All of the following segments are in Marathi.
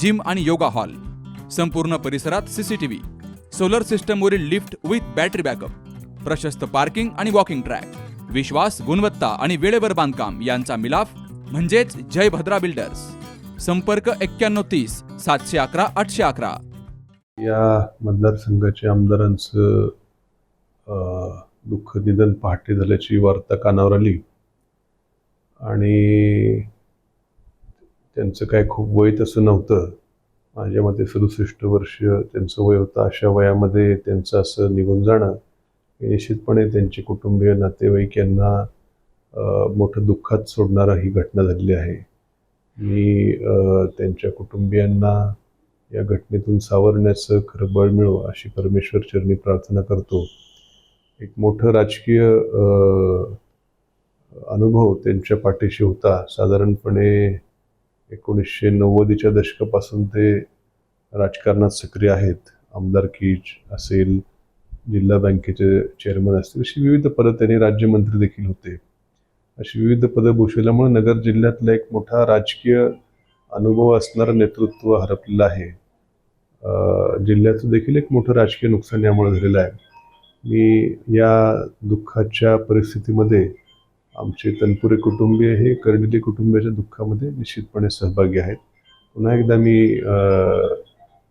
जिम आणि योगा हॉल. संपूर्ण परिसरात सीसीटीव्ही सोलर सिस्टमवरील लिफ्ट विथ बॅटरी बॅकअप. प्रशस्त पार्किंग आणि वॉकिंग ट्रॅक. विश्वास गुणवत्ता आणि वेळेवर बांधकाम यांचा मिलाफ म्हणजेच जय भद्रा बिल्डर्स. संपर्क एक्क्याण्णव तीस सातशे अकरा आठशे अकरा. या मतदारसंघाच्या आमदारांचं दुःख निधन पहाटे झाल्याची वार्ता कानावर आली. आणि त्यांचं काय खूप वय तसं नव्हतं. माझ्या मते सदुसष्ट वर्ष त्यांचं वय होतं अशा वयामध्ये त्यांचं असं निघून जाणं. हे निश्चितपणे त्यांचे कुटुंबीय नातेवाईक यांना मोठं दुःखात सोडणारा ही घटना झालेली आहे. मी त्यांच्या कुटुंबियांना या घटनेतून सावरण्याचं खरं बळ मिळो अशी परमेश्वर चरणी प्रार्थना करतो. एक मोठं राजकीय अनुभव त्यांच्या पाठीशी होता. साधारणपणे एकोणीसशे नव्वदीच्या दशकापासून ते राजकारणात सक्रिय आहेत. आमदारकी असेल जिल्हा बँकेचे चेअरमन असतील अशी विविध पदं त्यांनी राज्यमंत्री देखील होते. अशी विविध पदं भूषवल्यामुळे नगर जिल्ह्यातला एक मोठा राजकीय अनुभव असणारं नेतृत्व हरपलेलं आहे. जिल्ह्याचं देखील एक मोठं राजकीय नुकसान यामुळे झालेलं आहे. मी या दुःखाच्या परिस्थितीमध्ये आमचे तनपुरे कुटुंबीय हे कर्डिले कुटुंबियाच्या दुःखामध्ये निश्चितपणे सहभागी आहेत. पुन्हा एकदा मी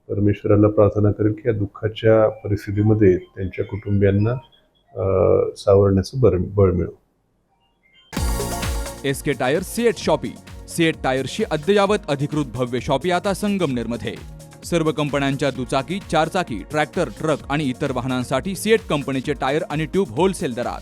परमेश्वराला प्रार्थना करेन की या दुःखाच्या परिस्थितीमध्ये त्यांच्या कुटुंबियांना सावरण्याचं बळ बळ मिळो. S K tyre CEAT shoppe. CEAT टायर्सची अद्ययावत अधिकृत भव्य शॉपी आता संगमनेरमध्ये. सर्व कंपन्यांच्या दुचाकी चारचाकी ट्रॅक्टर ट्रक आणि इतर वाहनांसाठी सीएट कंपनीचे टायर आणि ट्यूब होलसेल दरात.